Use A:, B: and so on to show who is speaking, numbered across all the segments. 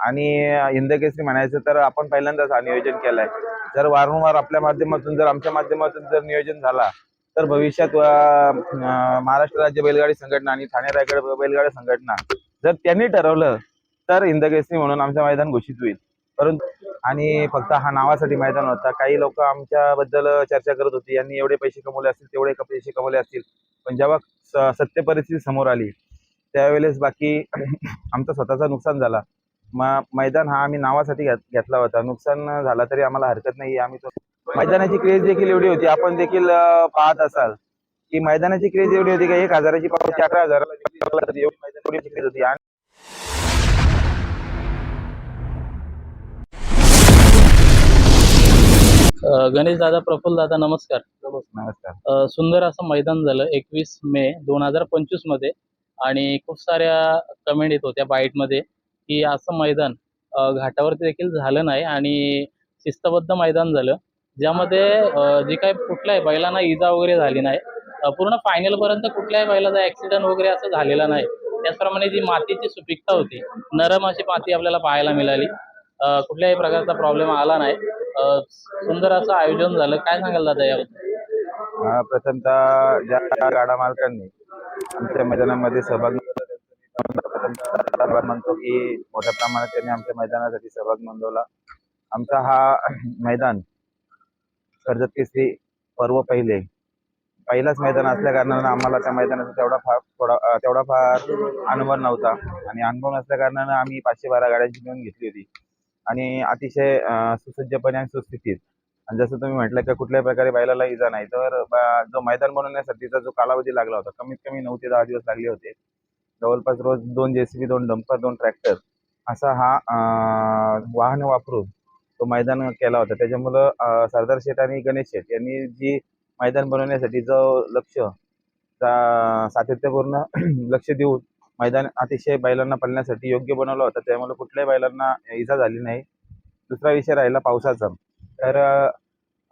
A: आणि हिंदकेसरी म्हणायचं तर आपण पहिल्यांदाच हा नियोजन केलंय. जर वारंवार आपल्या माध्यमातून जर आमच्या माध्यमातून जर नियोजन झाला तर भविष्यात महाराष्ट्र राज्य बैलगाडी संघटना आणि ठाणे रायगड बैलगाडी संघटना जर त्यांनी ठरवलं तर हिंदकेसरी म्हणून आमचं मैदान घोषित होईल. परंतु आणि फक्त हा नावासाठी मैदान होता. काही लोक आमच्याबद्दल चर्चा करत होती. यांनी एवढे पैसे कमवले असतील तेवढे पैसे कमवले असतील. पण जेव्हा स- सत्य परिस्थिती समोर आली त्यावेळेस बाकी आमचं स्वतःचं नुकसान झाला. मैदान हा आम्ही नावासाठी घेत- घेतला होता. नुकसान झाला तरी आम्हाला हरकत नाही. आम्ही तो मैदानाची क्रेज देखील एवढी होती. आपण देखील पाहत असाल की मैदानाची क्रेज एवढी होती का? एक हजाराची पावती अकरा हजाराला होती. आणि
B: गणेश दादा प्रफुल्ल दादा नमस्कार.
A: नमस्कार.
B: सुंदर असं मैदान झालं एकवीस मे दोन हजार पंचवीसमध्ये. आणि खूप साऱ्या कमेंट येत होत्या बाईटमध्ये की असं मैदान घाटावरती देखील झालं नाही आणि शिस्तबद्ध मैदान झालं. ज्यामध्ये जे काही कुठल्याही बैलांना इजा वगैरे झाली नाही. पूर्ण फायनल पर्यंत कुठल्याही बैलाचा ॲक्सिडेंट वगैरे असं झालेला नाही. त्याचप्रमाणे जी मातीची सुपीकता होती नरम अशी माती आपल्याला पाहायला मिळाली. कुठल्याही प्रकारचा प्रॉब्लेम आला नाही. सुंदर असं आयोजन झालं. काय सांगाल दादा याबद्दल?
A: प्रथमतः ज्या गाडा मालकांनी आमच्या मैदानामध्ये सहभाग नोंदवला, त्यांचा मानतो की मोठ्या प्रमाणात त्यांनी आमच्या मैदानासाठी सहभाग नोंदवला. आमचा हा मैदान कर्जत केसरी पर्व पहिले. पहिलाच मैदान असल्या कारणानं आम्हाला त्या मैदानाचा तेवढा फार थोडा तेवढा फार अनुभव नव्हता. आणि अनुभव नसल्या कारणानं आम्ही पाचशे बारा गाड्यांची नोंद घेतली होती. आणि अतिशय सुसज्जपणे आणि सुस्थितीत. आणि जसं तुम्ही म्हटलं की कुठल्याही प्रकारे बैलाला इजा नाही. तर जो मैदान बनवण्यासाठीचा जो कालावधी लागला होता कमीत कमी नऊ ते दहा दिवस लागले होते. जवळपास रोज दोन जेसीबी दोन डंपर दोन ट्रॅक्टर असा हा वाहन वापरून तो मैदान केला होता. त्याच्यामुळं सरदार शेठ आणि गणेश शेठ यांनी जी मैदान बनवण्यासाठी जो लक्ष सातत्यपूर्ण लक्ष देऊन मैदान अतिशय बैलांना पळण्यासाठी योग्य बनवलं होतं. त्यामुळे कुठल्याही बैलांना इजा झाली नाही. दुसरा विषय राहिला पावसाचा. तर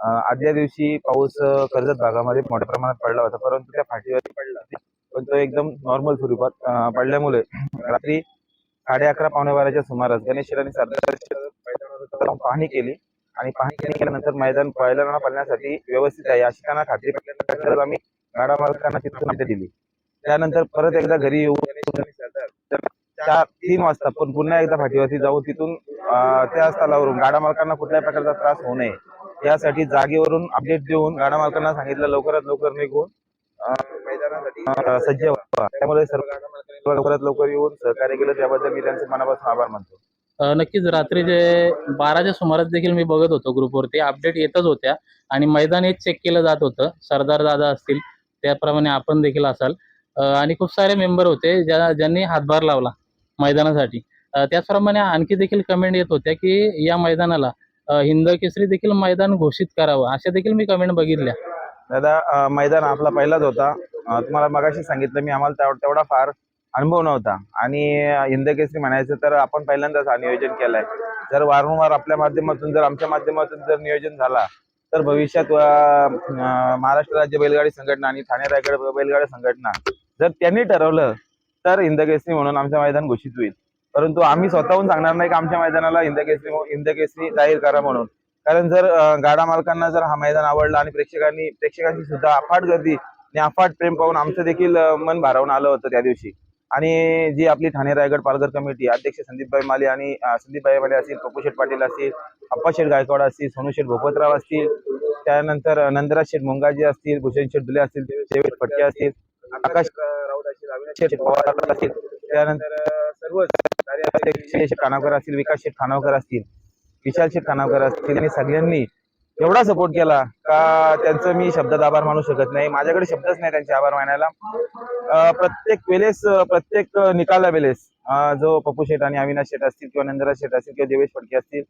A: आदल्या दिवशी पाऊस कर्जत भागामध्ये मोठ्या प्रमाणात पडला होता. परंतु त्या फाटीवर पडला पण तो एकदम नॉर्मल स्वरूपात पडल्यामुळे रात्री साडे अकरा पावणे बाराच्या सुमारास गणेश सरदार पाहणी केली. आणि पाहणी केल्यानंतर मैदान बैलांना पळण्यासाठी व्यवस्थित आहे अशी त्यांना खात्री पडल्यानंतर आम्ही गाडा मालकांना तिथून माहिती दिली. त्यानंतर परत एकदा घरी येऊन चार तीन वाजता पण पुन्हा एकदा फाटीवरती जाऊन तिथून त्या स्थळावरून गाडा मालकांना कुठल्याही प्रकारचा त्रास होऊ नये. यासाठी जागेवरून अपडेट देऊन गाडा मालकांना सांगितलं लवकरात लवकर निघून सज्ज व्हा. त्यामुळे सर्व लवकरात लवकर येऊन सहकार्य केलं त्याबद्दल मी त्यांचे मनापासून आभार मानतो.
B: नक्कीच रात्री जे बाराच्या सुमारास देखील मी बघत होतो ग्रुपवरती. अपडेट येतच होत्या आणि मैदान एक चेक केलं जात होतं. सरदार दादा असतील त्याप्रमाणे आपण देखील असाल. आणि खूप सारे मेंबर होते ज्या ज्यांनी हातभार लावला मैदानासाठी. त्याचप्रमाणे आणखी देखील कमेंट येत होत्या की या मैदानाला हिंद केसरी देखील मैदान घोषित करावं अशा देखील मी कमेंट बघितल्या.
A: दादा मैदान आपला पहिलाच होता. तुम्हाला मगाशी सांगितलं मी आम्हाला तेवढा फार अनुभव नव्हता. आणि हिंदकेसरी म्हणायचं तर आपण पहिल्यांदाच हा नियोजन केलंय. जर वारंवार आपल्या माध्यमातून जर आमच्या माध्यमातून जर नियोजन झाला तर भविष्यात महाराष्ट्र राज्य बैलगाडी संघटना आणि ठाणे रायगड बैलगाडी संघटना जर त्यांनी ठरवलं तर हिंदकेसरी म्हणून आमचं मैदान घोषित होईल. परंतु आम्ही स्वतःहून सांगणार नाही की आमच्या मैदानाला हिंदकेसरी हिंदकेसरी जाहीर करा म्हणून. कारण जर गाडा मालकांना जर हा मैदान आवडला आणि प्रेक्षकांनी प्रेक्षकांची सुद्धा अफाट गर्दी आणि अफाट प्रेम पाहून आमचं देखील मन भारावून आलं होतं त्या दिवशी. आणि जी आपली ठाणे रायगड पालघर कमिटी अध्यक्ष संदीपभाई माले आणि अं, संदीपभाई माले असतील पप्पू शेठ पाटील असतील अप्पा शेठ गायकवाड असतील सोनू शेठ भोपतराव असतील त्यानंतर नंदराज शेठ मुंगाजी असतील भूषण शेठ दुले असतील देवेश फटके असतील आकाश राऊत असतील अविनाश शेठ पवार असतील त्यानंतर सर्व शेठ खानावकर असतील विकास शेठ खानावकर असतील विशाल शेठ खानावकर असतील यांनी सगळ्यांनी एवढा सपोर्ट केला का त्यांचं मी शब्दात आभार मानू शकत नाही. माझ्याकडे शब्दच नाही त्यांचे आभार मानायला. प्रत्येक वेळेस प्रत्येक निकाला वेळेस जो पप्पू शेठ आणि अविनाश शेठ असतील किंवा नंदराज शेठ असतील किंवा देवेश फडके असतील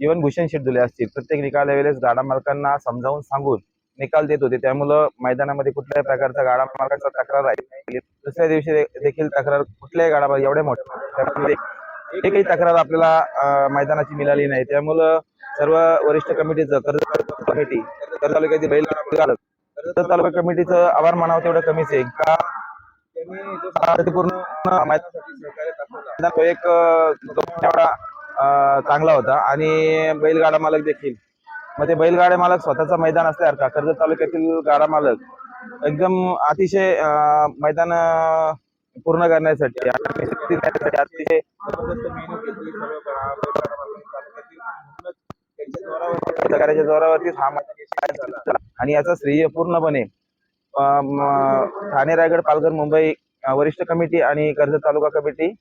A: इव्हन भूषण शेठ दुले असतील प्रत्येक निकाला वेळेस गाडा मालकांना समजावून सांगून निकाल देत होते. त्यामुळं मैदानामध्ये कुठल्याही प्रकारचा गाडा मालकाचा तक्रार आहे दुसऱ्या दिवशी देखील तक्रार कुठल्याही गाडा एवढ्या मोठ्या काही तक्रार आपल्याला मैदानाची मिळाली नाही. त्यामुळं सर्व वरिष्ठ कमिटीचं कर्ज कमिटी कर्ज तालुक्यातील बैल कर्ज तालुका कमिटीचं आभार मानावं तेवढं कमीच आहे. का त्यांनी तो एक एवढा चांगला होता. आणि बैलगाडा मालक देखील. मग ते बैलगाडा मालक स्वतःचा मैदान असल्यासारखा कर्जत तालुक्यातील गाडा मालक एकदम अतिशय मैदान पूर्ण करण्यासाठी करण्यासाठी अतिशय त्यांच्या जोरावरती जोरावरतीच हा झाला. आणि याचा श्रेय पूर्णपणे ठाणे रायगड पालघर मुंबई वरिष्ठ कमिटी आणि कर्जत तालुका कमिटी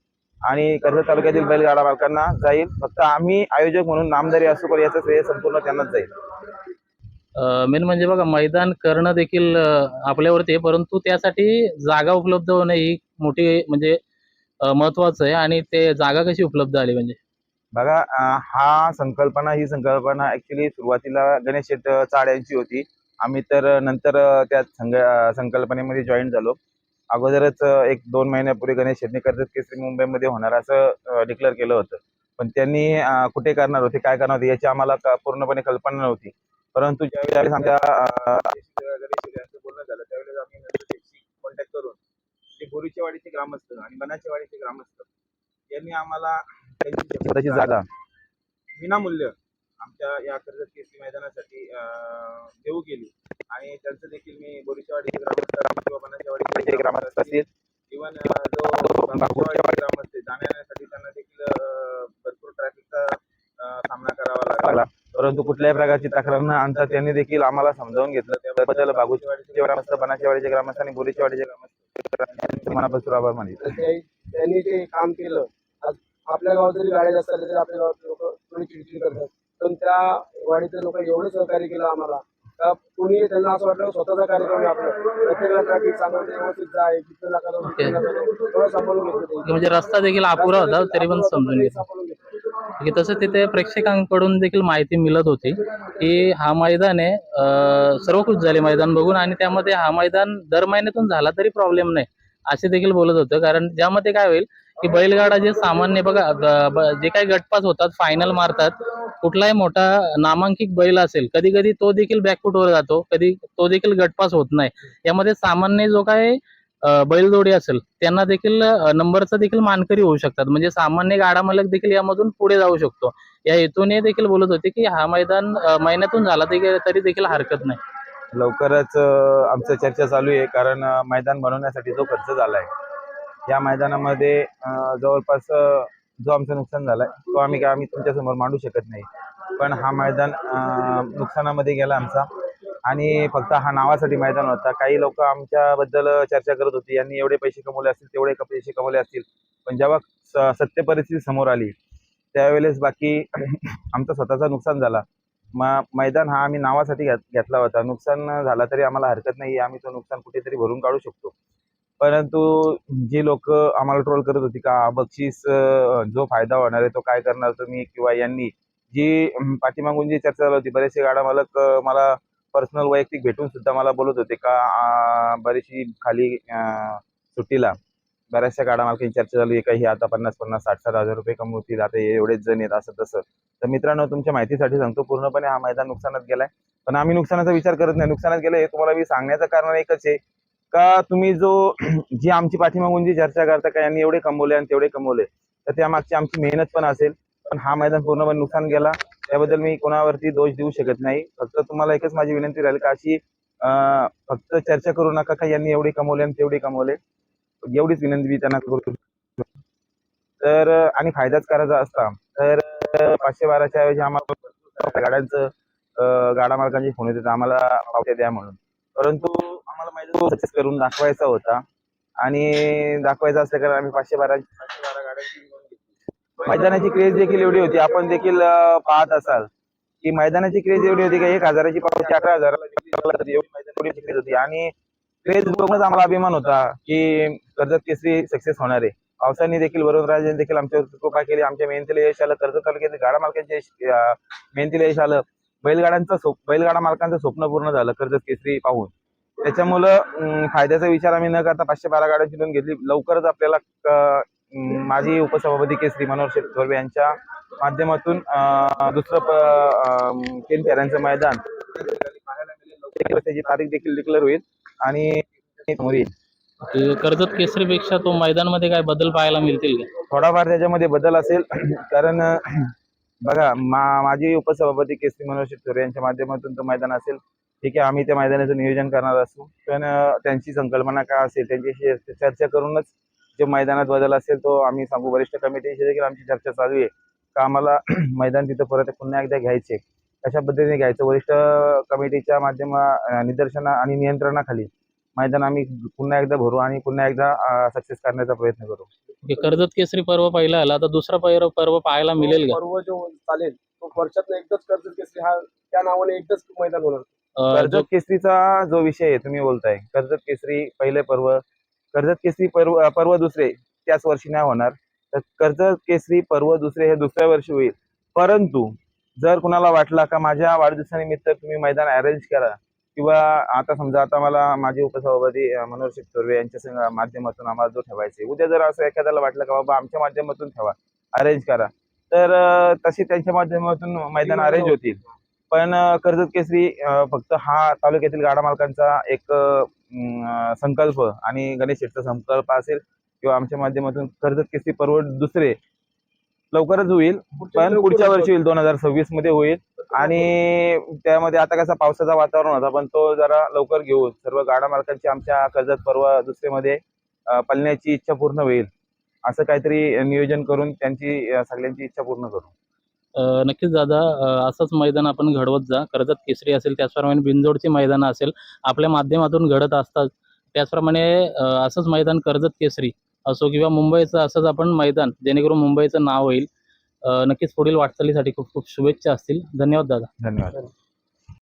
A: आणि कर्जत तालुक्यातील बैलगाडा मालकांना जाईल. फक्त आम्ही आयोजक म्हणून नामदारी असू पण याचं श्रेय संपूर्ण त्यांनाच जाईल.
B: मेन म्हणजे बघा मैदान करणं देखील आपल्यावरती आहे परंतु त्यासाठी जागा उपलब्ध होणं ही मोठी म्हणजे महत्वाचं आहे आणि ते जागा कशी उपलब्ध आली म्हणजे?
A: बघा हा संकल्पना ही संकल्पना ऍक्च्युली सुरुवातीला गणेश शेट चाड्यांची होती. आम्ही तर नंतर त्या संग संकल्पनेमध्ये जॉईन झालो. अगोदरच एक दोन महिन्यापूर्वी गणेश शेटने कर्जत केसरी मुंबईमध्ये होणार असं डिक्लेअर केलं होतं. पण त्यांनी कुठे करणार होते काय करणार होते याची आम्हाला पूर्णपणे कल्पना नव्हती. परंतु ज्यावेळेस आमच्या गणेश बोलणं झालं त्यावेळेस आम्ही कॉन्टॅक्ट करून ते बोरीच्या वाडीचे ग्रामस्थ आणि बनाच्या वाडीचे ग्रामस्थ यांनी आम्हाला स्वतःची जागा. विनामूल्य आमच्या या कर्जत केसरी मैदानासाठी अं, देऊ केली आणि त्यांचं देखील मी बोरीच्यावाडीचे ग्रामस्थ किंवा ग्रामस्थ इव्हन जो ग्रामस्थ जाण्या येण्यासाठी त्यांना देखील भरपूर ट्रॅफिकचा सामना करावा लागला. परंतु कुठल्याही प्रकारची तक्रार न आणता त्यांनी देखील आम्हाला समजावून घेतलं. त्याबद्दल बागुचेवाडीचे ग्रामस्थ बनाचेवाडीचे ग्रामस्थ आणि बोरीचेवाडीचे ग्रामस्थ मनापासून आभार मानित
C: त्यांनी ते काम केलं आपल्या गावात जरी गाड्या जास्त आल्या तरी आपल्या गावात लोक थोडी चिडचिड करतात. पण त्या वाडीतले लोक एवढं सहकार्य केलं आम्हाला का कुणी त्यांना असं वाटलं स्वतःचा कार्यक्रम आहे आपला. प्रत्येकाला ट्रॅफिक सांगून व्यवस्थित जाय नका. थोडं सांभाळून.
B: म्हणजे रस्ता देखील अपुरा होता तरी पण समजून की तसं तिथे प्रेक्षकांकडून देखील माहिती मिळत होती की हा मैदान आहे सर्व खुश झाले मैदान बघून आणि त्यामध्ये हा मैदान दर महिन्यातून झाला तरी प्रॉब्लेम नाही. असे देखील बोलत होतं. कारण ज्यामध्ये काय होईल की बैलगाडा जे सामान्य बघा जे काही गटपास होतात फायनल मारतात कुठलाही मोठा नामांकित बैल असेल कधी कधी तो देखील बॅकफुटवर जातो कधी तो देखील गटपास होत नाही. यामध्ये सामान्य जो काय बैलजोडी असेल त्यांना देखील नंबरचा देखील मानकरी होऊ शकतात. म्हणजे सामान्य गाडा मालक देखील यामधून पुढे जाऊ शकतो. या हेतूने देखील बोलत होते की हा मैदान महिन्यातून झाला तरी देखील हरकत नाही.
A: लवकरच आमचं चर्चा चालू आहे कारण मैदान बनवण्यासाठी जो खर्च झाला आहे या मैदानामध्ये जवळपास जो आमचं नुकसान झालं आहे तो आम्ही काय आम्ही तुमच्यासमोर मांडू शकत नाही. पण हा मैदान नुकसानामध्ये गेला आमचा. आणि फक्त हा नावासाठी मैदान होता. काही लोक आमच्याबद्दल चर्चा करत होती. यांनी एवढे पैसे कमवले असतील तेवढे पैसे कमवले असतील. पण जेव्हा स- सत्य परिस्थिती समोर आली त्यावेळेस बाकी आमचं स्वतःचं नुकसान झाला. मैदान हा आम्ही नावासाठी घेत- घेतला होता. नुकसान झाला तरी आम्हाला हरकत नाही. आम्ही तो नुकसान कुठेतरी भरून काढू शकतो. परंतु जी लोक आम्हाला ट्रोल करत होती का बक्षीस जो फायदा होणार आहे तो काय करणार तुम्ही किंवा यांनी? जी पाठीमागून जी चर्चा झाली होती बरेचसे गाडा मालक मला पर्सनल वैयक्तिक भेटून सुद्धा मला बोलत होते का बरीचशी खाली सुट्टीला. बऱ्याचशा गाडा मालकांची चर्चा झाली काही का आता पन्नास पन्नास साठ साठ हजार रुपये कमवतील. आता हे एवढेच जण येत असं तसं. तर मित्रांनो तुमच्या माहितीसाठी सांगतो पूर्णपणे हा मैदान नुकसानात गेलाय. पण आम्ही नुकसानाचा विचार करत नाही. नुकसानात गेलं हे तुम्हाला मी सांगण्याचं कारण एकच आहे. का तुम्ही जो जी आमची पाठीमागून जी चर्चा करता का यांनी एवढे कमवले आणि तेवढे कमवले तर त्यामागची आमची मेहनत पण असेल. पण हा मैदान पूर्णपणे नुकसान गेला. त्याबद्दल मी कोणावरती दोष देऊ शकत नाही. फक्त तुम्हाला एकच माझी विनंती राहील का अशी फक्त चर्चा करू नका का यांनी एवढे कमवले आणि तेवढे कमवले. एवढीच विनंती मी त्यांना करू तर आणि फायदाच करायचा असता तर पाचशे बाराच्या ऐवजी आम्हाला गाड्यांचं गाडा मालकांची फोन येते आम्हाला पावत्या द्या म्हणून. परंतु आम्हाला माहिती सक्सेस करून दाखवायचा होता. आणि दाखवायचा असल्या कारण आम्ही पाचशे बारा गाड्यांची मैदानाची क्रेज देखील एवढी होती. आपण देखील पाहत असाल की मैदानाची क्रेज एवढी होती का एक हजाराची पावती अकरा हजाराला क्रेज होती. आणि क्रेज बघूनच आम्हाला अभिमान होता की कर्जत केसरी सक्सेस होणार आहे. पावसाने देखील वरुणराजांनी देखील आमच्यावर कृपा केली. आमच्या मेहनतीला यश आलं कर्जत तालुक्यातील गाडा मालकांच्या यश- मेहनतीला यश आलं. बैलगाड्यांचं बैलगाडा मालकांचं स्वप्न पूर्ण झालं कर्जत केसरी पाहून. त्याच्यामुळं फायद्याचा विचार आम्ही न करता पाचशे बारा गाड्यांची नोंद घेतली. लवकरच आपल्याला माजी उपसभापती केसरी मनोहर शेठ यांच्या माध्यमातून दुसरं केन फेऱ्यांचं मैदान. त्याची तारीख देखील डिक्लेअर होईल. आणि समोर येईल.
B: की कर्जत केसरीपेक्षा तो मैदानामध्ये काय बदल पाहायला मिळतील का?
A: थोडाफार त्याच्यामध्ये बदल असेल. कारण बघा मा माझी उपसभापती केसरी मनोज शितोरे यांच्या माध्यमातून तो मैदान असेल. ठीक आहे आम्ही त्या मैदानाचं नियोजन करणार असू. पण त्यांची संकल्पना काय असेल त्यांच्याशी चर्चा करूनच जे मैदानात बदल असेल तो आम्ही सांगू. वरिष्ठ कमिटीशी देखील आमची चर्चा चालू आहे. का आम्हाला मैदान तिथं परत पुन्हा एकदा घ्यायचे कशा पद्धतीने घ्यायचं? वरिष्ठ कमिटीच्या माध्यमा निदर्शना आणि नियंत्रणाखाली मैदान आम्ही पुन्हा एकदा भरू आणि पुन्हा एकदा सक्सेस करण्याचा प्रयत्न करू.
B: कर्जत केसरी पर्व पहिला आला. आता दुसरा पर्व पर्व पाहायला मिळेल का?
C: पर्व जो चालेल तो वर्षात एकदाच कर्जत केसरी हा त्या नावाने एकदाच मैदान होणार.
A: कर्जत केसरीचा जो विषय आहे तुम्ही बोलताय. कर्जत केसरी पहिले पर्व कर्जत केसरी पर्व पर्व दुसरे त्याच वर्षी नाही होणार. तर कर्जत केसरी पर्व दुसरे हे दुसऱ्या वर्षी होईल. परंतु जर कुणाला वाटला का माझ्या वाढदिवसानिमित्त तुम्ही मैदान अरेंज करा किंवा आता समजा आता मला माझे उपसभापती मनोहर शेख तोरवे यांच्या माध्यमातून आम्हाला जो ठेवायचा उद्या जर असं एखाद्याला वाटलं का बाबा आमच्या माध्यमातून ठेवा अरेंज करा. तर तशी त्यांच्या माध्यमातून मैदान अरेंज होतील. पण कर्जत केसरी फक्त हा तालुक्यातील गाडा मालकांचा एक संकल्प आणि गणेश शेठचा संकल्प असेल किंवा आमच्या माध्यमातून कर्जत केसरी पर्व दुसरे लवकरच होईल. पण पुढच्या वर्षी होईल दोन हजार सव्वीसमध्ये होईल. आणि त्यामध्ये आता कसा पावसाचा वातावरण होता पण तो जरा लवकर घेऊन सर्व गाडा मालकांची आमच्या कर्जत पर्व दुसरेमध्ये अं, पळण्याची इच्छा पूर्ण होईल. असं काहीतरी नियोजन करून त्यांची सगळ्यांची इच्छा पूर्ण करू.
B: नक्कीच दादा असंच मैदान आपण घडवत जा. कर्जत केसरी असेल त्याचप्रमाणे बिनजोडची मैदानं असेल आपल्या माध्यमातून घडत असतात. त्याचप्रमाणे असंच मैदान कर्जत केसरी. असो किंवा मुंबईचं असंच आपण मैदान जेणेकरून मुंबईचं नाव होईल. नक्कीच पुढील वाटचालीसाठी खूप खूप शुभेच्छा असतील. धन्यवाद दादा.
A: धन्यवाद.